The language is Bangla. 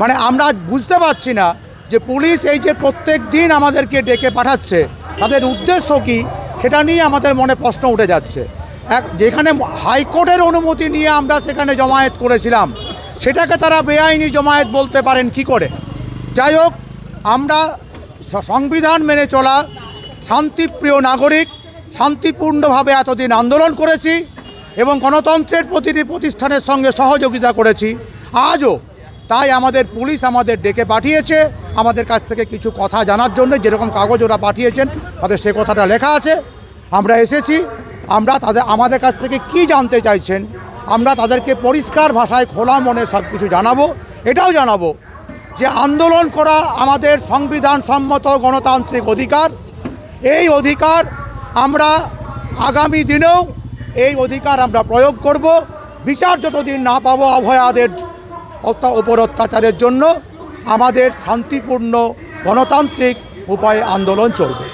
মানে আমরা বুঝতে পারছি না যে পুলিশ এই যে প্রত্যেক দিন আমাদেরকে ডেকে পাঠাচ্ছে, তাদের উদ্দেশ্য কী সেটা নিয়ে আমাদের মনে প্রশ্ন উঠে যাচ্ছে। এক, যেখানে হাইকোর্টের অনুমতি নিয়ে আমরা সেখানে জমায়েত করেছিলাম, সেটাকে তারা বেআইনি জমায়েত বলতে পারেন কি করে? যাই হোক, আমরা সংবিধান মেনে চলা শান্তিপ্রিয় নাগরিক, শান্তিপূর্ণভাবে এতদিন আন্দোলন করেছি এবং গণতন্ত্রের প্রতিটি প্রতিষ্ঠানের সঙ্গে সহযোগিতা করেছি। আজও তাই আমাদের পুলিশ আমাদের ডেকে পাঠিয়েছে। আমাদের কাছ থেকে কিছু কথা জানার জন্য, যেরকম কাগজ ওরা পাঠিয়েছেন, তাদের সে কথাটা লেখা আছে। আমরা এসেছি, আমরা তাদের, আমাদের কাছ থেকে কি জানতে চাইছেন? আমরা তাদেরকে পরিষ্কার ভাষায় খোলা মনে সব কিছু জানাব। এটাও জানাব যে আন্দোলন করা আমাদের সংবিধান সম্মত গণতান্ত্রিক অধিকার। এই অধিকার আমরা আগামী দিনেও এই অধিকার আমরা প্রয়োগ করব। বিচার যতদিন না পাবো, অভয়াদের উপর অত্যাচারের জন্য আমাদের শান্তিপূর্ণ গণতান্ত্রিক উপায়ে আন্দোলন চলবে।